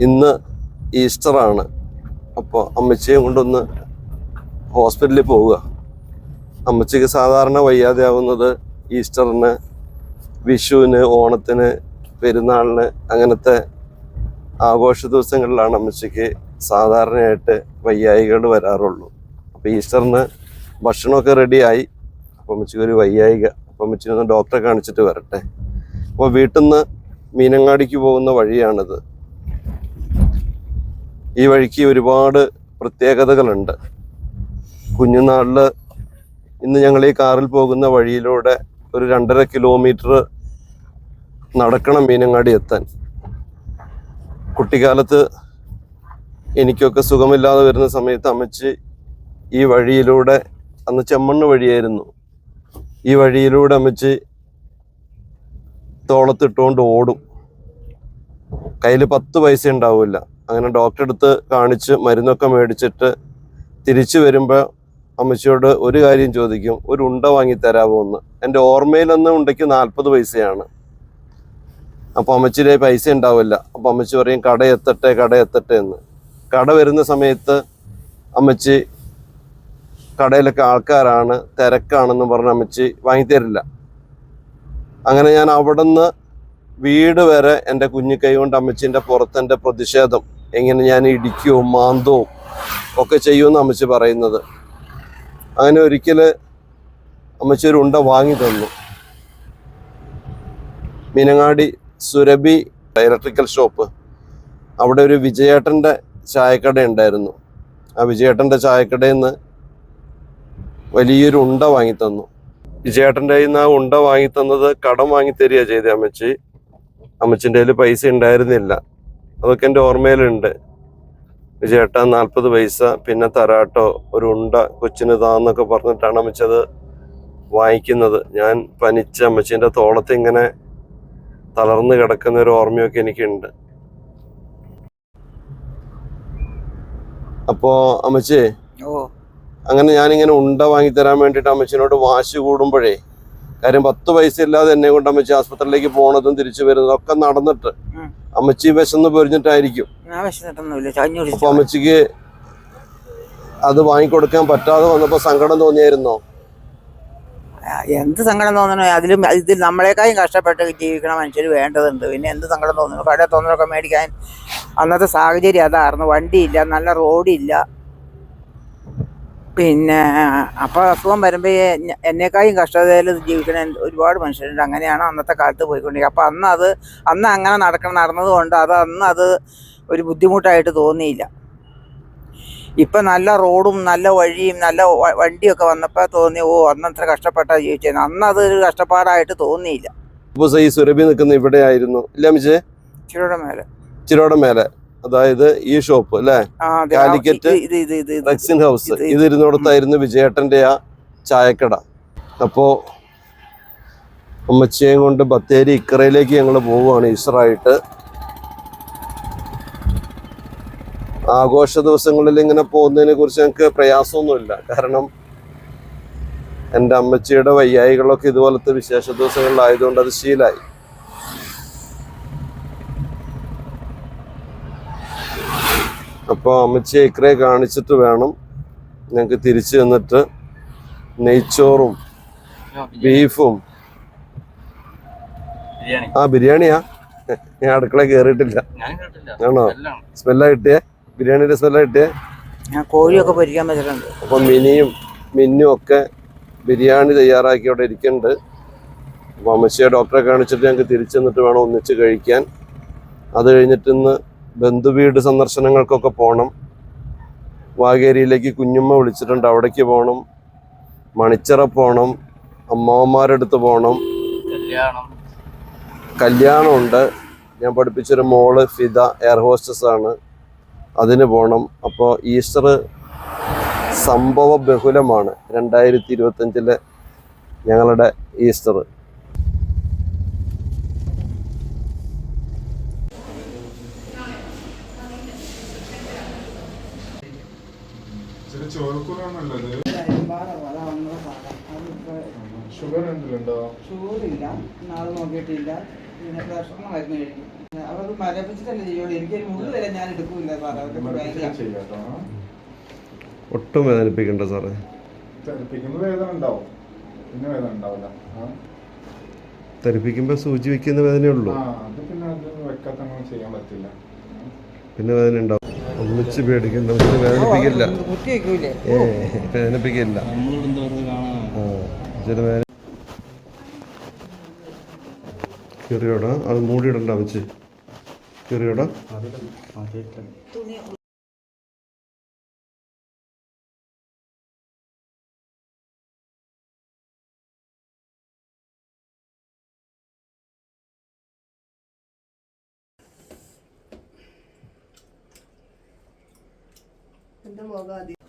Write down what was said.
ഇന്ന് ഈസ്റ്ററാണ്. അപ്പോൾ അമ്മച്ചിയെ കൊണ്ടൊന്ന് ഹോസ്പിറ്റലിൽ പോവുക. അമ്മച്ചിക്ക് സാധാരണ വയ്യാതെ ആവുന്നത് ഈസ്റ്ററിന് വിഷുവിന് ഓണത്തിന് പെരുന്നാളിന് അങ്ങനത്തെ ആഘോഷ ദിവസങ്ങളിലാണ് അമ്മച്ചിക്ക് സാധാരണയായിട്ട് വയ്യായികൾ വരാറുള്ളൂ. അപ്പോൾ ഈസ്റ്ററിന് ഭക്ഷണമൊക്കെ റെഡിയായി. അപ്പോൾ അമ്മച്ചിക്ക് ഒരു വയ്യായിക. അപ്പോൾ അമ്മച്ചിനൊന്ന് ഡോക്ടറെ കാണിച്ചിട്ട് വരട്ടെ. അപ്പോൾ വീട്ടിൽ നിന്ന് മീനങ്ങാടിക്ക് പോകുന്ന വഴിയാണിത്. ഈ വഴിക്ക് ഒരുപാട് പ്രത്യേകതകളുണ്ട്. കുഞ്ഞുനാളിൽ ഇന്ന് ഞങ്ങൾ ഈ കാറിൽ പോകുന്ന വഴിയിലൂടെ ഒരു രണ്ടര കിലോമീറ്റർ നടക്കണം മീനങ്ങാടി എത്താൻ. കുട്ടിക്കാലത്ത് എനിക്കൊക്കെ സുഖമില്ലാതെ വരുന്ന സമയത്ത് അമ്മച്ചി ഈ വഴിയിലൂടെ അന്ന് ചെമ്മണ്ണ് വഴിയായിരുന്നു. ഈ വഴിയിലൂടെ അമ്മച്ചി തോളത്തിട്ടുകൊണ്ട് ഓടും. കയ്യിൽ പത്ത് പൈസ ഉണ്ടാവില്ല. അങ്ങനെ ഡോക്ടറെ അടുത്ത് കാണിച്ച് മരുന്നൊക്കെ മേടിച്ചിട്ട് തിരിച്ചു വരുമ്പോൾ അമ്മച്ചിയോട് ഒരു കാര്യം ചോദിക്കും ഒരു ഉണ്ട വാങ്ങി തരാമോ എന്ന്? എന്റെ ഓർമ്മയിലൊന്ന് ഉണ്ടയ്ക്ക് നാൽപ്പത് പൈസയാണ്. അപ്പോൾ അമ്മച്ചിയുടെ പൈസ ഉണ്ടാവില്ല. അപ്പോൾ അമ്മച്ചി പറയും കട എത്തട്ടെ കട എത്തട്ടെ എന്ന്. കട വരുന്ന സമയത്ത് അമ്മച്ചി കടയിലൊക്കെ ആൾക്കാരാണ് തിരക്കാണെന്ന് പറഞ്ഞ് അമ്മച്ചി വാങ്ങിത്തരില്ല അങ്ങനെ ഞാൻ അവിടെ നിന്ന് വീട് വരെ എന്റെ കുഞ്ഞു കൈ കൊണ്ട് അമ്മച്ചിന്റെ പുറത്തെന്റെ പ്രതിഷേധം എങ്ങനെ ഞാൻ ഇടിക്കോ മാന്തോ ഒക്കെ ചെയ്യുമെന്ന് അമ്മച്ചി പറയുന്നത്. അങ്ങനെ ഒരിക്കൽ അമ്മച്ചി ഒരു ഉണ്ട വാങ്ങി തന്നു. മീനങ്ങാടി സുരഭി ഇലക്ട്രിക്കൽ ഷോപ്പ് അവിടെ ഒരു വിജയേട്ടന്റെ ചായക്കട ഉണ്ടായിരുന്നു. ആ വിജയേട്ടന്റെ ചായക്കടയിൽ നിന്ന് വലിയൊരു ഉണ്ട വാങ്ങി തന്നു. വിജയേട്ടന്റെ കയ്യിൽ നിന്ന് ആ ഉണ്ട വാങ്ങി തന്നത് കടം വാങ്ങി തരിക ചെയ്തേ അമ്മച്ചി. അമ്മച്ചിന്റെ കയ്യിൽ പൈസ ഉണ്ടായിരുന്നില്ല. അതൊക്കെ എന്റെ ഓർമ്മയിലുണ്ട്. ചേട്ടാ നാൽപ്പത് പൈസ പിന്നെ തരാട്ടോ ഒരു ഉണ്ട കൊച്ചിന് താന്നൊക്കെ പറഞ്ഞിട്ടാണ് അമ്മച്ചത് വാങ്ങിക്കുന്നത്. ഞാൻ പനിച്ച അമ്മച്ചീന്റെ തോളത്ത് ഇങ്ങനെ തളർന്ന് കിടക്കുന്ന ഒരു ഓർമ്മയൊക്കെ എനിക്കുണ്ട്. അപ്പോ അമ്മച്ചേ അങ്ങനെ ഞാനിങ്ങനെ ഉണ്ട വാങ്ങി തരാൻ വേണ്ടിയിട്ട് അമ്മച്ചിനോട് വാശി കൂടുമ്പോഴേ കാര്യം പത്ത് പൈസ ഇല്ലാതെ എന്നെ കൊണ്ട് അമ്മച്ചി ആസ്പത്രിയിലേക്ക് പോണതും തിരിച്ചു വരുന്നതും ഒക്കെ നടന്നിട്ട് അമ്മച്ചി വിശന്ന് പൊരിഞ്ഞിട്ടായിരിക്കും. അപ്പൊ അമ്മച്ചിക്ക് അത് വാങ്ങിക്കൊടുക്കാൻ പറ്റാതെ വന്നപ്പോ സങ്കടം തോന്നിയായിരുന്നോ? എന്ത് സങ്കടം തോന്നണോ? അതിലും ഇതിൽ നമ്മളെക്കാളും കഷ്ടപ്പെട്ട് ജീവിക്കണ മനുഷ്യർ വേണ്ടതുണ്ട്. പിന്നെ എന്ത് സങ്കടം തോന്നുന്നു കടയിൽ തോന്നലൊക്കെ മേടിക്കാൻ അന്നത്തെ സാഹചര്യം അതായിരുന്നു വണ്ടിയില്ല നല്ല റോഡില്ല. പിന്നെ അപ്പോൾ അസുഖം വരുമ്പോൾ എന്നെക്കാളും കഷ്ടതയിൽ ജീവിക്കണ ഒരുപാട് മനുഷ്യരുണ്ട്. അങ്ങനെയാണ് അന്നത്തെ കാലത്ത് പോയിക്കൊണ്ടിരിക്കുക അപ്പോൾ അന്ന് അത് അന്ന് അങ്ങനെ നടക്കണം നടന്നതുകൊണ്ട് അത് അന്ന് അത് ഒരു ബുദ്ധിമുട്ടായിട്ട് തോന്നിയില്ല. ഇപ്പം നല്ല റോഡും നല്ല വഴിയും നല്ല വണ്ടിയൊക്കെ വന്നപ്പോൾ തോന്നി ഓ അന്ന് അത്ര കഷ്ടപ്പെട്ടാ ജീവിച്ചത് അന്ന് അതൊരു കഷ്ടപ്പാടായിട്ട് തോന്നിയില്ല. ഇപ്പോൾ ഈ സുരഭി നിൽക്കുന്ന ഇവിടെ ആയിരുന്നു. ഇല്ല മിച്ചേ ഇച്ചിരിയുടെ മേലെ. ഇച്ചിരിയോടെ മേലെ. അതായത് ഈ ഷോപ്പ് അല്ലെ? Calicut rexine house. ഇതിരുന്നോടത്തായിരുന്നു ഇത് വിജയേട്ടന്റെ ആ ചായക്കട. അപ്പോ അമ്മച്ചയും കൊണ്ട് ബത്തേരി ഇക്കറയിലേക്ക് ഞങ്ങൾ പോവുകയാണ് ഈസ്റ്ററായിട്ട് ആഘോഷ ദിവസങ്ങളിൽ ഇങ്ങനെ പോകുന്നതിനെ കുറിച്ച് ഞങ്ങൾക്ക് പ്രയാസമൊന്നുമില്ല. കാരണം എന്റെ അമ്മച്ചിയുടെ വയ്യായികളൊക്കെ ഇതുപോലത്തെ വിശേഷ ദിവസങ്ങളിലായതുകൊണ്ട് അത് ശീലായി. അപ്പോൾ അമ്മച്ചി ഇക്കറെ കാണിച്ചിട്ട് വേണം ഞങ്ങൾക്ക് തിരിച്ചു വന്നിട്ട് നെയ്ച്ചോറും ബീഫും. ആ ബിരിയാണിയാ? ഞാൻ അടുക്കള കേട്ടില്ല ആണോ? സ്മെല്ലാ കിട്ടിയേ? ബിരിയാണിയുടെ സ്മെല്ലാ കിട്ടിയേ? ഞാൻ കോഴിയൊക്കെ പൊരിക്കാൻ വെച്ചിട്ടുണ്ട്. അപ്പം മിനിയും മിന്നും ഒക്കെ ബിരിയാണി തയ്യാറാക്കി അവിടെ ഇരിക്കുന്നുണ്ട്. അപ്പോൾ അമ്മച്ചിയെ ഡോക്ടറെ കാണിച്ചിട്ട് ഞങ്ങൾക്ക് തിരിച്ചു വന്നിട്ട് വേണം ഒന്നിച്ച് കഴിക്കാൻ. അത് കഴിഞ്ഞിട്ട് ഇന്ന് ബന്ധുവീട് സന്ദർശനങ്ങൾക്കൊക്കെ പോകണം വാഗേരിയിലേക്ക് കുഞ്ഞുമ്മ വിളിച്ചിട്ടുണ്ട് അവിടേക്ക് പോകണം മണിച്ചിറ പോകണം അമ്മാവന്മാരുടെ അടുത്ത് പോകണം കല്യാണം. കല്യാണമുണ്ട്. ഞാൻ പഠിപ്പിച്ചൊരു മോൾ ഫിദ എയർ ഹോസ്റ്റസ് ആണ് അതിന് പോകണം അപ്പോൾ ഈസ്റ്റർ സംഭവ ബഹുലമാണ് രണ്ടായിരത്തി ഇരുപത്തഞ്ചിലെ ഞങ്ങളുടെ ഈസ്റ്റർ. ഷുഗർ എന്തെങ്കിലുണ്ടോ ഷുഗറില്ല നാളെ നോക്കിയിട്ടില്ല. പിന്നെ പ്രശ്നം മരുന്ന് കഴിക്കും അവർക്ക് മരപ്പിച്ചിട്ടല്ലേ ചെയ്യുള്ളൂ. എനിക്കൊരു മുള്ളു വരെ ഞാൻ എടുക്കൂല സാറേ. ഒട്ടും വേദനിപ്പിക്കണ്ട സാറേ. തെറിപ്പിക്കുമ്പോ വേദന ഉണ്ടാവും. പിന്നെ വേദന ഉണ്ടാവില്ല. ആ? തെറിപ്പിക്കുമ്പോൾ സൂചി വെക്കുന്ന വേദനയുള്ളൂ ആ, അത് പിന്നെ അത് വെക്കാത്ത ചെയ്യാൻ പറ്റില്ല. പിന്നെ വേദന ഉണ്ടാവും. ഒന്നിച്ച് പേടിക്കും. നമുക്ക് വേദനിപ്പിക്കില്ല. ഏ വേദനിപ്പിക്കില്ല. ചില വേദന കീറിയോടാ. അത് മൂടിയിടണ്ട വെച്ച് കീറിയോടാ. അതി